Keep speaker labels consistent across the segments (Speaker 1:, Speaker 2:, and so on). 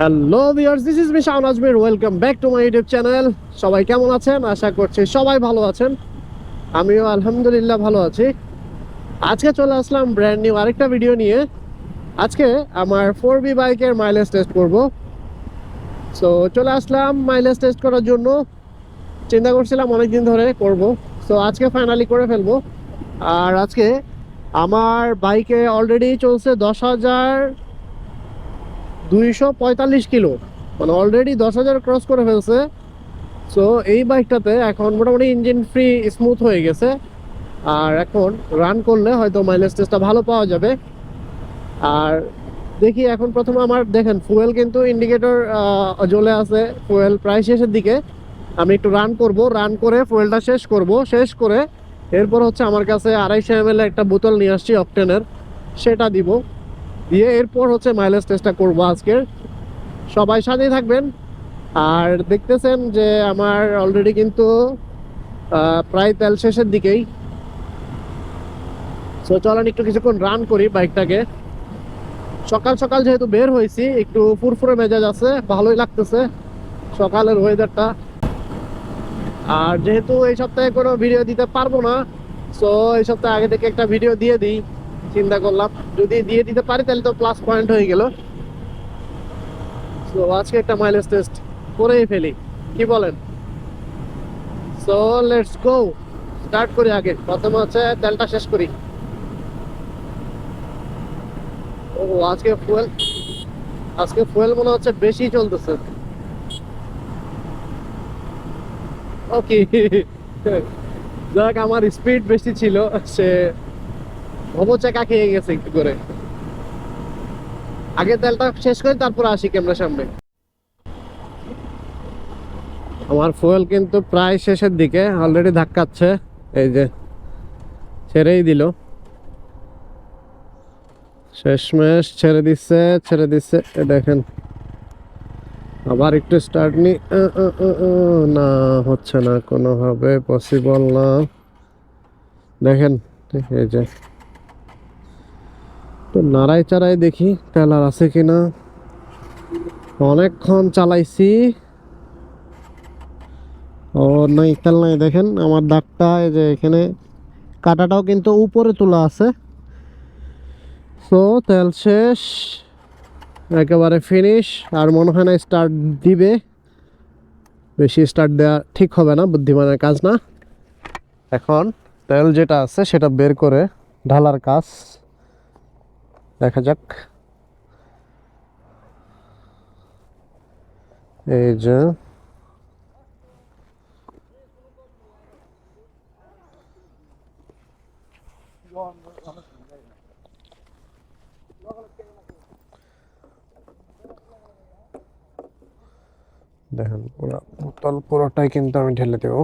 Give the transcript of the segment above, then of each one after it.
Speaker 1: Hello viewers this is Mishaun Azmir welcome back to my YouTube channel সবাই কেমন আছেন? আশা করছি সবাই ভালো আছেন। আমিও আলহামদুলিল্লাহ ভালো আছি। আজকে চলে আসলাম ব্র্যান্ড নিউ আরেকটা ভিডিও নিয়ে। আজকে আমার ফোর বি বাইকের মাইলেজ টেস্ট করব। সো চলে আসলাম মাইলেজ টেস্ট করার জন্য। চিন্তা করছিলাম অনেক দিন ধরে করব। সো আজকে ফাইনালি করে ফেলব। আর আজকে আমার বাইকে অলরেডি চলছে দশ হাজার দুইশো পঁয়তাল্লিশ কিলো। মানে অলরেডি দশ হাজার ক্রস করে ফেলছে। সো এই বাইকটাতে এখন মোটামুটি ইঞ্জিন ফ্রি স্মুথ হয়ে গেছে। আর এখন রান করলে হয়তো মাইলেজ টেস্টটা ভালো পাওয়া যাবে। আর দেখি এখন প্রথমে আমার, দেখেন ফুয়েল কিন্তু ইন্ডিকেটর জ্বলে আছে। ফুয়েল প্রায় শেষের দিকে। আমি একটু রান করব। রান করে ফুয়েলটা শেষ করব। শেষ করে এরপর হচ্ছে আমার কাছে আড়াইশো এম একটা বোতল নিয়ে আসছি অকটেনের সেটা দিব। দিয়ে এরপর হচ্ছে মাইলেজ টেস্টটা করব আজকের। সবাই সাথেই থাকবেন। আর দেখতেছেন যে আমার অলরেডি কিন্তু প্রায় তেল শেষের দিকেই। সো চলেন একটু কিছুক্ষণ রান করি বাইকটাকে সকাল সকাল যেহেতু বের হয়েছি, একটু ফুরফুরে মেজাজ আছে, ভালোই লাগতেছে সকালের ওয়েদারটা আর যেহেতু এই সপ্তাহে কোনো ভিডিও দিতে পারব না সো এই সপ্তাহে আগে থেকে একটা ভিডিও দিয়ে দিই। চিন্তা করলাম, যদি দিয়ে দিতে পারি, তাহলে তো প্লাস পয়েন্ট হয়ে গেল। সো আজকে একটা মাইলেজ টেস্ট করেই ফেলি। কি বলেন? সো লেটস গো স্টার্ট করি আগে। প্রথমে হচ্ছে তেলটা শেষ করি। ও, আজকে ফুয়েল আজকে ফুয়েল মনে হচ্ছে বেশি চলতেছে। ওকে যাক, আমার স্পিড বেশি ছিল, সে অবচাকা খেয়ে গেছে একটু করে। আগে তেলটা শেষ করে তারপর আসি ক্যামেরার সামনে। আমার ফুয়েল কিন্তু প্রায় শেষের দিকে অলরেডি ধাক্কাচ্ছে, এই যে ছেড়েই দিল। শেষমেশ ছেড়ে দিচ্ছে ছেড়ে দিচ্ছে দেখেন। আবার একটু স্টার্ট নি না, হচ্ছে না, কোনোভাবে পসিবল না। দেখেন, এই যে তো নাড়াই চাড়াই দেখি তেলার আছে কিনা। অনেকক্ষণ চালাইছি। ও, নাই, তেল নাই, দেখেন আমার দাগটা এই যে এখানে কাটাটাও কিন্তু উপরে তোলা আছে। সো তেল শেষ, একেবারে ফিনিশ আর মনে হয় না স্টার্ট দিবে। বেশি স্টার্ট দেওয়া ঠিক হবে না, বুদ্ধিমানের কাজ না। এখন তেল যেটা আছে সেটা বের করে ঢালার কাজ। দেখা যাক। এই যে। দেখেন পুরো বোতল পুরোটাই কিন্তু আমি ঢেলে দেবো।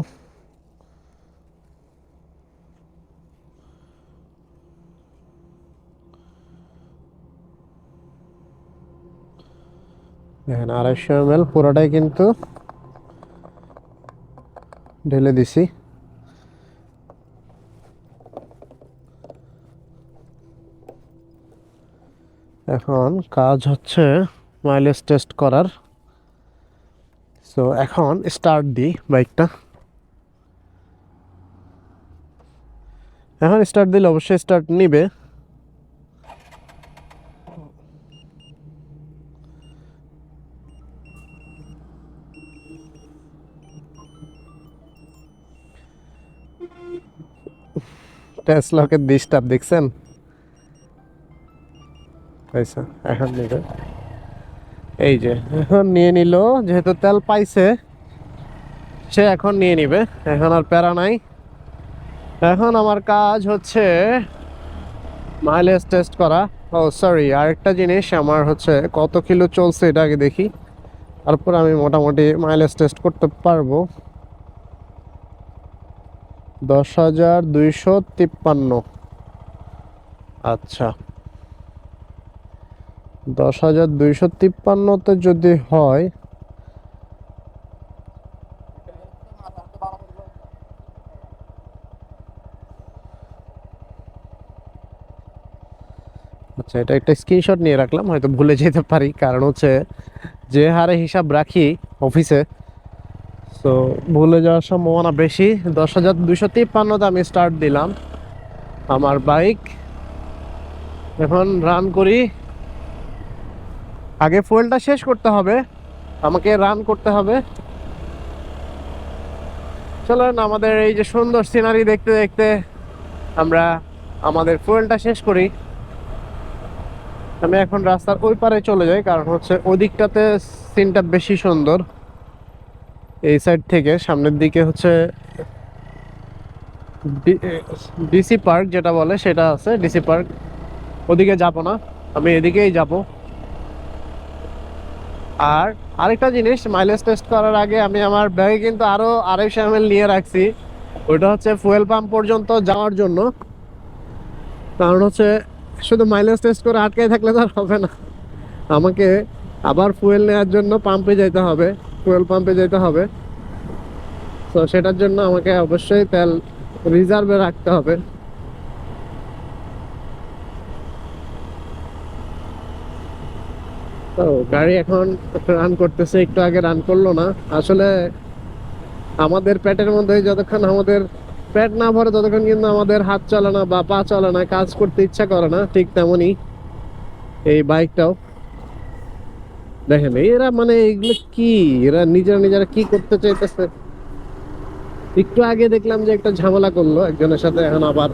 Speaker 1: দেখেন আড়াইশো এম এল পুরোটাই কিন্তু ঢেলে দিছি। এখন কাজ হচ্ছে মাইলেজ টেস্ট করার। সো এখন স্টার্ট দিই বাইকটা এখন স্টার্ট দিলে অবশ্যই স্টার্ট নিবে। টেসলকের ডিস্টার্ব দেখছেন? পয়সা এখন নিবে। এই যে, এখন নিয়ে নিল, যেহেতু তেল পাইছে, সে এখন নিয়ে নিবে। এখন আর প্যারা নাই। এখন আমার কাজ হচ্ছে মাইলেজ টেস্ট করা। ও সরি আরেকটা জিনিস আমার হচ্ছে কত কিলো চলছে এটা আগে দেখি। তারপর আমি মোটামুটি মাইলেজ টেস্ট করতে পারব। দশ হাজার দুইশো তিপ্পান্ন। আচ্ছা। দশ হাজার দুইশো তিপ্পান্নতে যদি হয় আচ্ছা এটা একটা স্ক্রিনশট নিয়ে রাখলাম, হয়তো ভুলে যেতে পারি। কারণ হচ্ছে, যে হারে হিসাব রাখি অফিসে তো ভুলে যাওয়ার সম্ভাবনা বেশি। দশ হাজার দুশো তিপ্পান্নতে আমি স্টার্ট দিলাম আমার বাইক এখন রান করি। আগে ফুয়েলটা শেষ করতে হবে। আমাকে রান করতে হবে। চলেন, আমাদের এই যে সুন্দর সিনারি দেখতে দেখতে আমরা আমাদের ফুয়েলটা শেষ করি। আমি এখন রাস্তার ওই পারে চলে যাই, কারণ হচ্ছে ওই দিকটাতে সিনটা বেশি সুন্দর। এই সাইড থেকে, সামনের দিকে হচ্ছে ডিসি পার্ক যেটা বলে, সেটা আছে ডিসি পার্ক। ওদিকে যাব না, আমি এদিকেই যাব। আর আরেকটা জিনিস মাইলেজ টেস্ট করার আগে আমি আমার ব্যাগে কিন্তু আরও আড়াইশো এম নিয়ে রাখছি। ওইটা হচ্ছে ফুয়েল পাম্প পর্যন্ত যাওয়ার জন্য। কারণ হচ্ছে, শুধু মাইলেজ টেস্ট করে আটকায় থাকলে তো আর হবে না। আমাকে আবার ফুয়েল নেওয়ার জন্য পাম্পে যেতে হবে। ফুয়েল পাম্পে যেতে হবে, তো সেটার জন্য আমাকে অবশ্যই তেল রিজার্ভে রাখতে হবে। তো গাড়ি এখন রান করতেছে, একটু আগে রান করল না। আসলে আমাদের পেটের মধ্যে যতক্ষণ আমাদের পেট না ভরে, ততক্ষণ কিন্তু আমাদের হাত চলে না বা পা চলে না, কাজ করতে ইচ্ছা করে না, ঠিক তেমনই এই বাইকটাও দেখেন, এরা মানে এগুলো কি? এরা নিজেরা নিজেরা কি করতে চাইতেছে? একটু আগে দেখলাম যে একটা ঝামেলা করল, একজনের সাথে এখন আবার।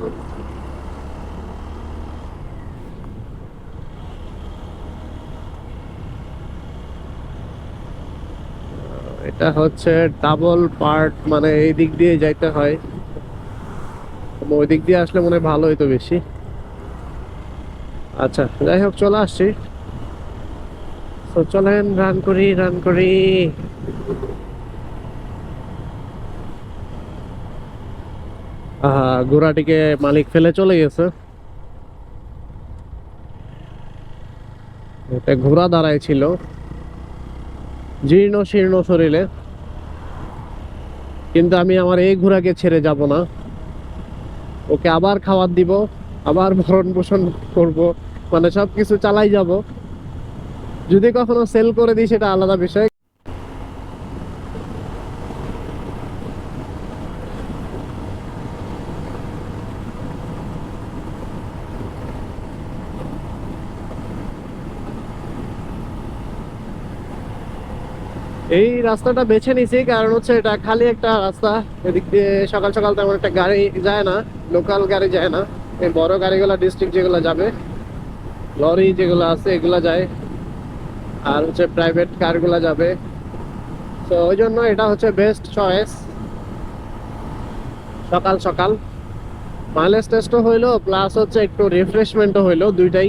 Speaker 1: এটা হচ্ছে ডাবল পার্ট মানে এই দিক দিয়ে যাইতে হয়। ওই দিক দিয়ে আসলে মনে হয় ভালো হইতো বেশি। আচ্ছা যাই হোক, চলে আসছি। চলেন রান করি রান করি। ঘোড়াটিকে মালিক ফেলে চলে গেছে। ঘোড়া দাঁড়ায় ছিল। জীর্ণ, শীর্ণ শরীরে। কিন্তু আমি আমার এই ঘোড়াকে ছেড়ে যাব না। ওকে আবার খাবার দিব, আবার ভরণ পোষণ করব। মানে সব কিছু চালাই যাব। যদি কখনো সেল করে দিই, সেটা আলাদা বিষয়। এই রাস্তাটা বেছে নিছি, কারণ হচ্ছে এটা খালি একটা রাস্তা। এদিক দিয়ে সকাল সকাল তেমন একটা গাড়ি যায় না লোকাল গাড়ি যায় না। এই বড় গাড়িগুলো ডিস্ট্রিক্ট যেগুলো যাবে লরি যেগুলো আছে, এগুলো যায়। আর হচ্ছে প্রাইভেট কারগুলো যাবে। তো ওই জন্য এটা হচ্ছে বেস্ট চয়েস সকাল সকাল। মাইলেজ টেস্টও হইল প্লাস হচ্ছে একটু রিফ্রেশমেন্টও হইল, দুইটাই।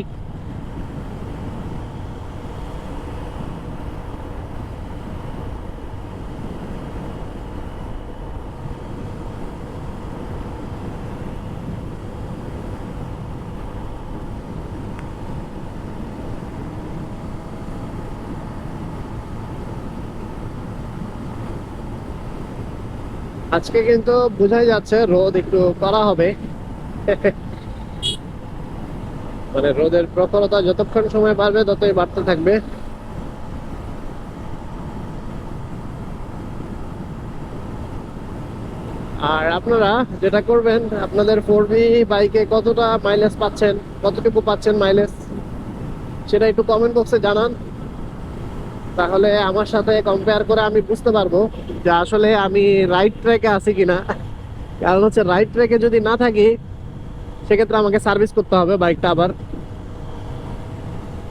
Speaker 1: আজকে কিন্তু বোঝাই যাচ্ছে রোদ একটু করা হবে। মানে রোদের প্রখরতা যতক্ষণ সময় বাড়বে ততই বাড়তে থাকবে। আর আপনারা যেটা করবেন, আপনাদের ফোর বাইকে কতটা মাইলেজ পাচ্ছেন, কতটুকু পাচ্ছেন মাইলেজ সেটা একটু কমেন্ট বক্সে জানান। তাহলে আমার সাথে কম্পেয়ার করে আমি বুঝতে পারব যে আসলে আমি রাইট ট্র্যাকে আছি কিনা। কারণ হচ্ছে রাইট ট্র্যাকে যদি না থাকি, সেক্ষেত্রে আমাকে সার্ভিস করতে হবে বাইকটা আবার।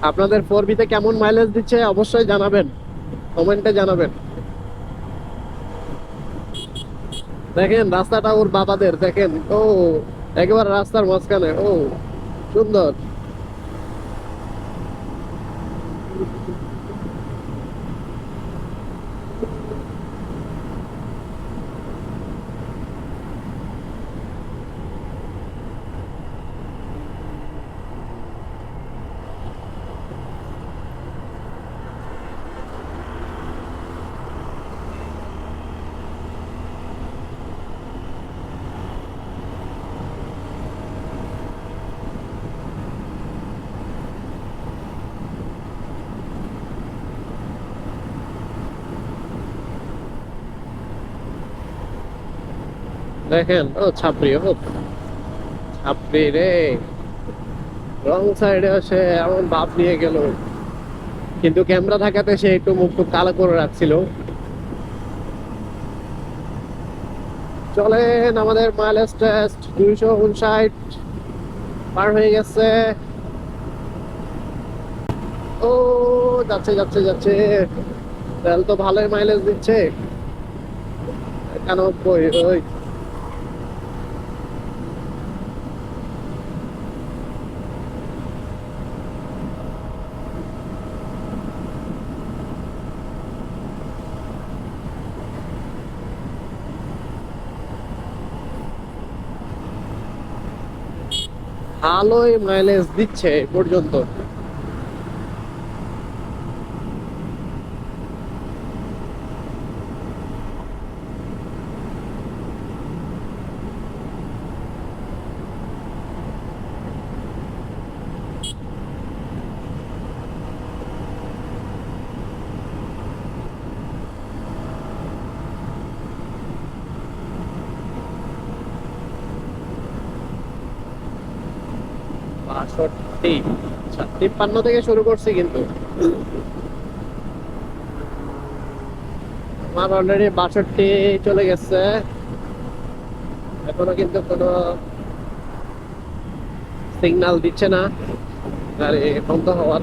Speaker 1: আপনাদের ফোর বিতে কেমন মাইলেজ দিচ্ছে অবশ্যই জানাবেন। কমেন্টে জানাবেন। দেখেন, রাস্তাটা ওর বাবাদের, দেখেন। ও, একেবারে রাস্তার মাঝখানে। ও, সুন্দর। দেখেন, ও ছাপড়ি ও ছাপড়ি রে। রং সাইডে সে এমন ভাব নিয়ে গেল। কিন্তু ক্যামেরা থাকাতে সে একটু মুখ টুক কালো করে রাখছিল। চলেন, আমাদের মাইলেজ টেস্ট দুইশো উনষাট পার হয়ে গেছে। ও, যাচ্ছে যাচ্ছে যাচ্ছে। তেল তো ভালোই মাইলেজ দিচ্ছে। একানব্বই, ওই। ভালোই মাইলেজ দিচ্ছে পর্যন্ত। বাষট্টি আচ্ছা তিপ্পান্ন থেকে শুরু করছি কিন্তু। আমার অলরেডি বাষট্টি চলে গেছে। এখনও কিন্তু কোনো সিগন্যাল দিচ্ছে না। গাড়ি বন্ধ হওয়ার।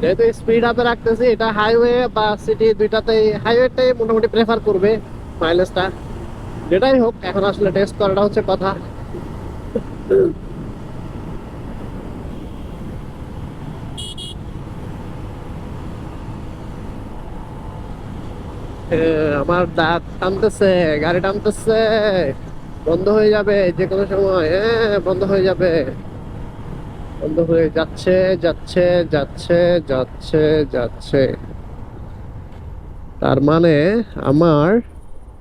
Speaker 1: যেহেতু স্পিড আপে রাখতেছি, এটা হাইওয়ে বা সিটি দুইটাতেই হাইওয়েটাই মোটামুটি প্রেফার করবে মাইলেজটা যেটাই হোক, এখন আসলে টেস্ট করাটা হচ্ছে কথা। আমার দাঁত টানতেছে, গাড়ি টানতেছে, বন্ধ হয়ে যাবে যে কোনো সময় হ্যাঁ বন্ধ হয়ে যাবে। বন্ধ হয়ে যাচ্ছে যাচ্ছে যাচ্ছে যাচ্ছে যাচ্ছে। তার মানে আমার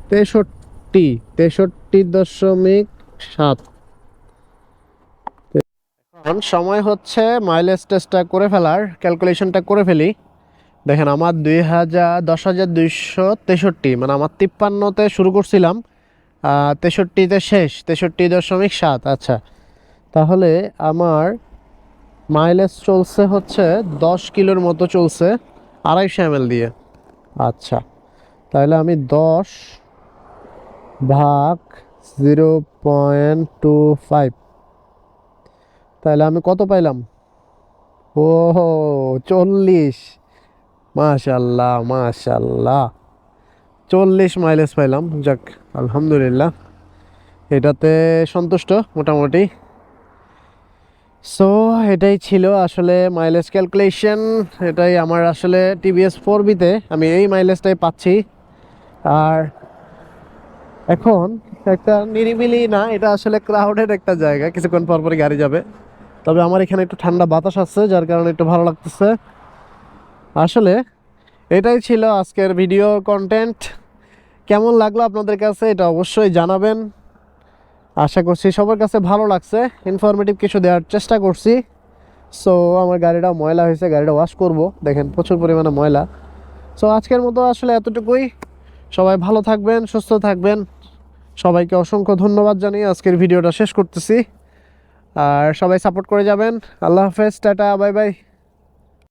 Speaker 1: তেষট্টি তেষট্টি তেষট্টি দশমিক সাত। এখন সময় হচ্ছে মাইলেজ টেস্টটা করে ফেলার ক্যালকুলেশনটা করে ফেলি। দেখেন আমার দুই হাজার, দশ হাজার দুইশো তেষট্টি মানে আমার তিপ্পান্নতে শুরু করছিলাম তেষট্টিতে শেষ, তেষট্টি দশমিক সাত আচ্ছা। তাহলে আমার মাইলেজ চলছে হচ্ছে দশ কিলোর মতো চলছে, আড়াইশো এম দিয়ে। আচ্ছা তাহলে আমি দশ ভাগ জিরো পয়েন্ট টু ফাইভ তাহলে আমি কত পাইলাম? ও চল্লিশ। মাশাল্লাহ মাশাল্লাহ। চল্লিশ মাইলেজ পাইলাম, যাক, আলহামদুলিল্লাহ। এটাতে সন্তুষ্ট মোটামুটি। সো এটাই ছিল আসলে মাইলেজ ক্যালকুলেশন এটাই আমার আসলে টিভিএস ফোর বিতে আমি এই মাইলেজটাই পাচ্ছি। আর এখন একটা নিরিবিলি না, এটা আসলে ক্রাউডেড একটা জায়গা, কিছুক্ষণ পর পরই গাড়ি যাবে। তবে আমার এখানে একটু ঠান্ডা বাতাস আছে, যার কারণে একটু ভালো লাগতেছে। আসলে এটাই ছিল আজকের ভিডিও কন্টেন্ট কেমন লাগল আপনাদের কাছে, এটা অবশ্যই জানাবেন। আশা করছি সবার কাছে ভালো লাগছে ইনফরমেটিভ কিছু দেওয়ার চেষ্টা করছি। সো আমার গাড়িটা ময়লা হয়েছে, গাড়িটা ওয়াশ করব। দেখেন, প্রচুর পরিমাণে ময়লা। সো আজকের মতো আসলে এতটুকুই। সবাই ভালো থাকবেন, সুস্থ থাকবেন। সবাইকে অসংখ্য ধন্যবাদ জানিয়ে আজকের ভিডিওটা শেষ করতেছি। আর সবাই সাপোর্ট করে যাবেন। আল্লাহ হাফেজ, টাটা, বাই বাই।